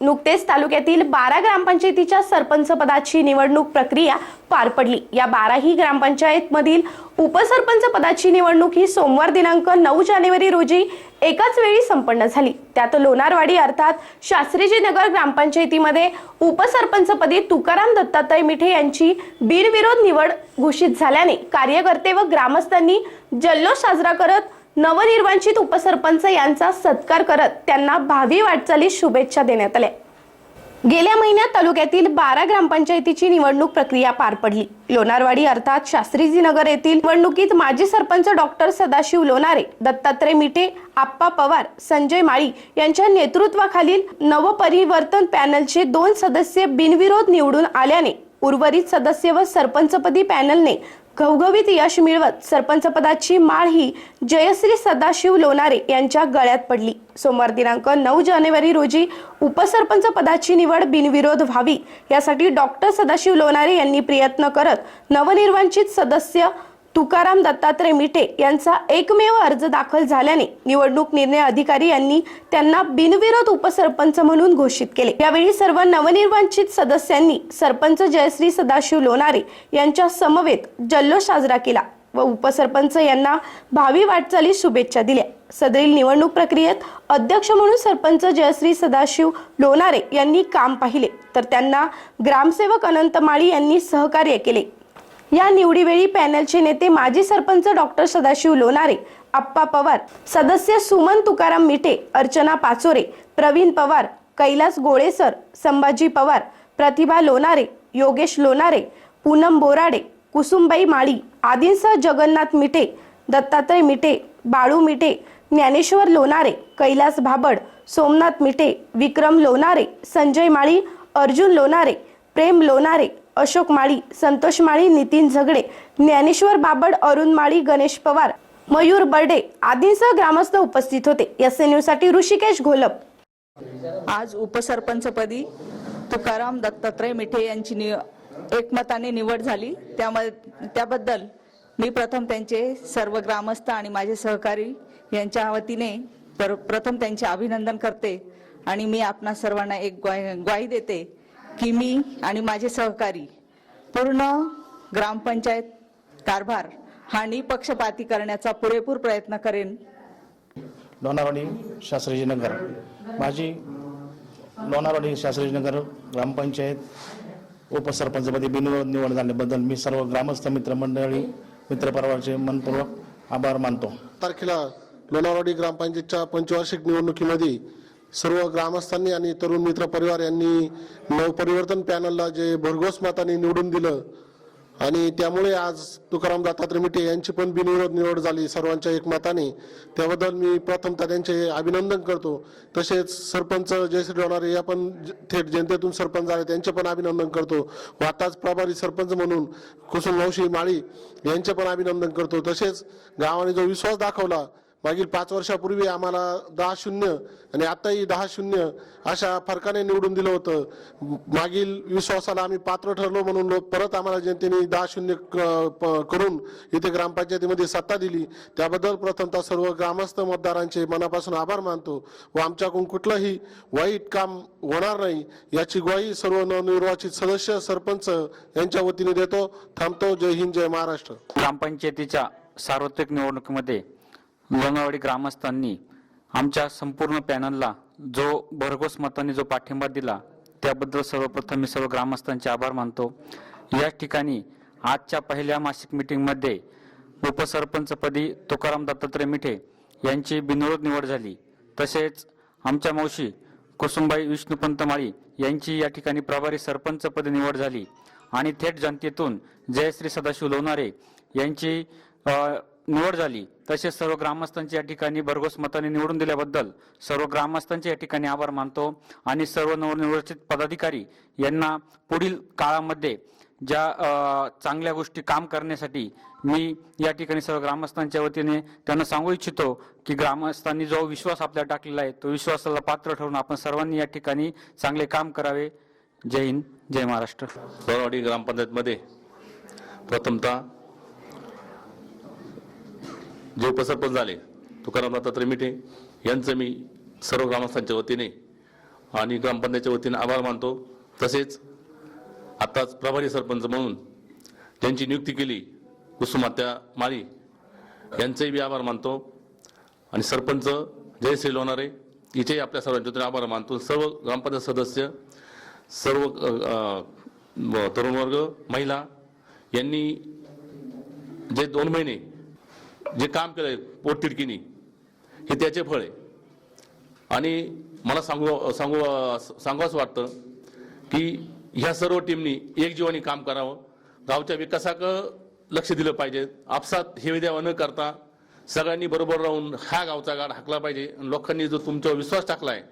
नुकतेच तालुक्यातील बारा ग्रामपंचायतीच्या सरपंच पदाची निवडणूक प्रक्रिया पार पडली. या बाराही ग्रामपंचायतमधील उपसरपंच पदाची निवडणूक ही सोमवार दिनांक नऊ जानेवारी रोजी एकाच वेळी संपन्न झाली. त्यात लोणारवाडी अर्थात शास्त्रीजी नगर ग्रामपंचायतीमध्ये उपसरपंचपदी तुकाराम दत्तात्रय मिठे यांची बिनविरोध निवड घोषित झाल्याने कार्यकर्ते व ग्रामस्थांनी जल्लोष साजरा करत नवनिर्वाचित उपसरपंच यांचा सत्कार करत त्यांना भावी वाटचालीस शुभेच्छा देण्यात आल्या. गेल्या महिन्यात तालुक्यातील बारा ग्रामपंचायतीची निवडणूक प्रक्रिया पार पडली. लोणारवाडी अर्थात शास्त्रीजी नगर येथील निवडणुकीत माजी सरपंच डॉक्टर सदाशिव लोणारे दत्तात्रय मिटे आप्पा पवार संजय माळी यांच्या नेतृत्वाखालील नवपरिवर्तन पॅनलचे दोन सदस्य बिनविरोध निवडून आल्याने उर्वरित सदस्य व सरपंचपदी पॅनलने घवघवीत यश मिळवत सरपंचपदाची माळ ही जयश्री सदाशिव लोणारे यांच्या गळ्यात पडली. सोमवार दिनांक नऊ जानेवारी रोजी उपसरपंच पदाची निवड बिनविरोध व्हावी यासाठी डॉक्टर सदाशिव लोणारे यांनी प्रयत्न करत नवनिर्वाचित सदस्य तुकाराम दत्तात्रय मिठे यांचा एकमेव अर्ज दाखल झाल्याने निवडणूक निर्णय अधिकारी यांनी त्यांना बिनविरोध उपसरपंच म्हणून घोषित केले. यावेळी सर्व नवनिर्वाचित सदस्यांनी सरपंच जयश्री सदाशिव लोणारे यांच्या समवेत जल्लोष साजरा केला व उपसरपंच यांना भावी वाटचाली शुभेच्छा दिल्या. सदरील निवडणूक प्रक्रियेत अध्यक्ष म्हणून सरपंच जयश्री सदाशिव लोणारे यांनी काम पाहिले. तर त्यांना ग्रामसेवक अनंत माळी यांनी सहकार्य केले. या निवडीवेळी पॅनलचे नेते माजी सरपंच डॉक्टर सदाशिव लोणारे आप्पा पवार सदस्य सुमन तुकाराम मिठे अर्चना पाचोरे प्रवीण पवार कैलास गोळेसर संभाजी पवार प्रतिभा लोणारे योगेश लोणारे पूनम बोराडे कुसुमबाई माळी आदींसह जगन्नाथ मिठे दत्तात्रय मिठे बाळू मिठे ज्ञानेश्वर लोणारे कैलास भाबड सोमनाथ मिठे विक्रम लोणारे संजय माळी अर्जुन लोणारे प्रेम लोणारे अशोक माळी संतोष माळी नितीन झगडे ज्ञानेश्वर बाबड अरुण माळी गणेश पवार मयूर बर्डे आदींसह ग्रामस्थ उपस्थित होते. एस न्यूजसाठी ऋषिकेश घोलप. आज उपसरपंचपदी तुकाराम दत्तात्रय मिठे यांची नि एकमताने निवड झाली. त्यामध्ये त्याबद्दल मी प्रथम त्यांचे सर्व ग्रामस्थ आणि माझे सहकारी यांच्या वतीने प्रथम त्यांचे अभिनंदन करते आणि मी आपणा सर्वांना एक ग्वाही देते. की मी आणि माझे सहकारी पूर्ण ग्रामपंचायत कारभार हा निपक्षपाती करण्याचा पुरेपूर प्रयत्न करेन. लोणारवाडी शास्त्रीजी नगर. माझी लोणारवाडी शास्त्रीजी नगर ग्रामपंचायत उपसरपंचपदी बिनविरोध निवड झाल्याबद्दल मी सर्व ग्रामस्थ मित्रमंडळी मित्रपरिवाराचे मनपूर्वक आभार मानतो. तारखेला लोणारवाडी ग्रामपंचायतच्या पंचवार्षिक निवडणुकीमध्ये सर्व ग्रामस्थांनी आणि तरुण मित्र परिवार यांनी नवपरिवर्तन पॅनलला जे भरघोस मताने निवडून दिलं आणि त्यामुळे आज तुकाराम दत्तात्रय मिठे यांची पण बिनविरोध निवड झाली. सर्वांच्या एकमताने. त्याबद्दल मी प्रथमतः त्यांचे अभिनंदन करतो. तसेच सरपंच जयश्री डोणारे या पण थेट जनतेतून सरपंच झाले त्यांचे पण अभिनंदन करतो. व आताच प्रभारी सरपंच म्हणून कुसुमवंशी माळी यांचे पण अभिनंदन करतो. तसेच गावाने जो विश्वास दाखवला मागील पाच वर्षापूर्वी आम्हाला दहा शून्य आणि आताही दहा शून्य अशा फरकाने निवडून दिलं होतं. मागील विश्वासाला आम्ही पात्र ठरलो म्हणून लोक परत आम्हाला जनतेने दहा शून्य क- करून इथे ग्रामपंचायतीमध्ये सत्ता दिली. त्याबद्दल प्रथमतः सर्व ग्रामस्थ मतदारांचे मनापासून आभार मानतो व आमच्याकडून कुठलंही वाईट काम होणार नाही याची ग्वाही सर्व नवनिर्वाचित सदस्य सरपंच यांच्या वतीने देतो. थांबतो. जय हिंद जय महाराष्ट्र. ग्रामपंचायतीच्या सार्वत्रिक निवडणुकीमध्ये लोणावळी ग्रामस्थांनी आमच्या संपूर्ण पॅनलला जो भरघोस मतांनी जो पाठिंबा दिला त्याबद्दल सर्वप्रथम मी सर्व ग्रामस्थांचे आभार मानतो. या ठिकाणी आजच्या पहिल्या मासिक मिटिंगमध्ये उपसरपंचपदी तुकाराम दत्तात्रय मिठे यांची बिनविरोध निवड झाली. तसेच आमच्या मावशी कुसुमबाई विष्णुपंत माळी यांची या ठिकाणी प्रभारी सरपंचपदी निवड झाली. आणि थेट जनतेतून जयश्री सदाशिव लोणारे यांची निवड झाली. तसेच सर्व ग्रामस्थांची या ठिकाणी भरघोस मताने निवडून दिल्याबद्दल सर्व ग्रामस्थांचे या ठिकाणी आभार मानतो आणि सर्व नवनिर्वाचित पदाधिकारी यांना पुढील काळामध्ये ज्या चांगल्या गोष्टी काम करण्यासाठी मी या ठिकाणी सर्व ग्रामस्थांच्या वतीने त्यांना सांगू इच्छितो की ग्रामस्थांनी जो विश्वास आपल्याला टाकलेला आहे तो विश्वासाला पात्र ठरून आपण सर्वांनी या ठिकाणी चांगले काम करावे. जय हिंद जय महाराष्ट्र. लोणावडी ग्रामपंचायतमध्ये प्रथमतः जे उपसरपंच झाले. तुकाराम दत्तात्रय मिठे यांचं मी सर्व ग्रामस्थांच्या वतीने आणि ग्रामपंचायतच्या वतीने आभार मानतो. तसेच आत्ताच प्रभारी सरपंच म्हणून ज्यांची नियुक्ती केली कुसुमात्या माळी यांचेही मी आभार मानतो. आणि सरपंच जयश्री लोणारे हिचेही आपल्या सर्वांच्या वतीने आभार मानतो. सर्व ग्रामपंचायत सदस्य सर्व तरुण वर्ग महिला यांनी जे दोन महिने जे काम केलंय पोटतिडकीनी हे त्याचे फळ आहे. आणि मला सांगू सांगू सांगावंच वाटतं की ह्या सर्व टीमनी एकजीवानी काम करावं. गावच्या विकासाकडं लक्ष दिलं पाहिजे. आपसात हे द्यावा न करता सगळ्यांनी बरोबर राहून हा गावचा गाड हाकला पाहिजे. आणि लोकांनी जो तुमच्यावर विश्वास टाकलाय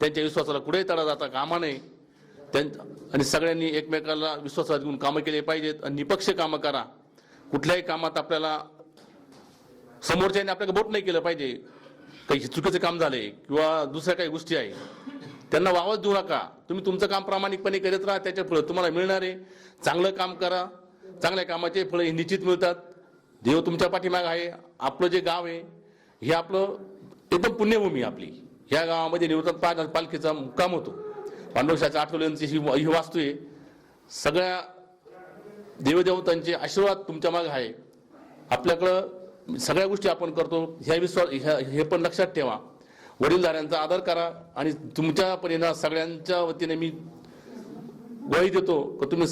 त्यांच्या विश्वासाला कुठेही तडा जाता कामा नये. त्यां आणि सगळ्यांनी एकमेकाला विश्वासात घेऊन कामं केले पाहिजेत. आणि निपक्ष कामं करा. कुठल्याही कामात आपल्याला समोरच्याने आपल्याला बोट नाही केलं पाहिजे. काही चुकीचं काम झालंय किंवा दुसऱ्या काही गोष्टी आहे. त्यांना वावच देऊ नका. तुम्ही तुमचं काम प्रामाणिकपणे करत राहा त्याचे फळं तुम्हाला मिळणार आहे. चांगलं काम करा. चांगल्या कामाचे फळं हे निश्चित मिळतात. देव तुमच्या पाठीमाग आहे. आपलं जे गाव आहे हे आपलं एकदम पुण्यभूमी आपली. ह्या गावामध्ये निवृत्त पाल पालखीचा मुक्काम होतो. पांडवशाच्या आठवल्यांची ही ही वास्तू आहे. सगळ्या देवदेवतांचे आशीर्वाद तुमच्या माग आहे. आपल्याकडं सगळ्या गोष्टी आपण करतो ह्या विश्वास ह्या हे पण लक्षात ठेवा. वडीलधाऱ्यांचा आदर करा आणि तुमच्या परीनं सगळ्यांच्या वतीने मी ग्वाही देतो की तुम्ही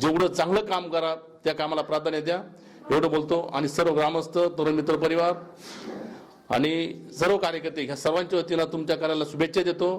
जेवढं चांगलं काम करा त्या कामाला प्राधान्य द्या. एवढं बोलतो. आणि सर्व ग्रामस्थ तरुण मित्र परिवार आणि सर्व कार्यकर्ते ह्या सर्वांच्या वतीनं तुमच्या कार्याला शुभेच्छा देतो.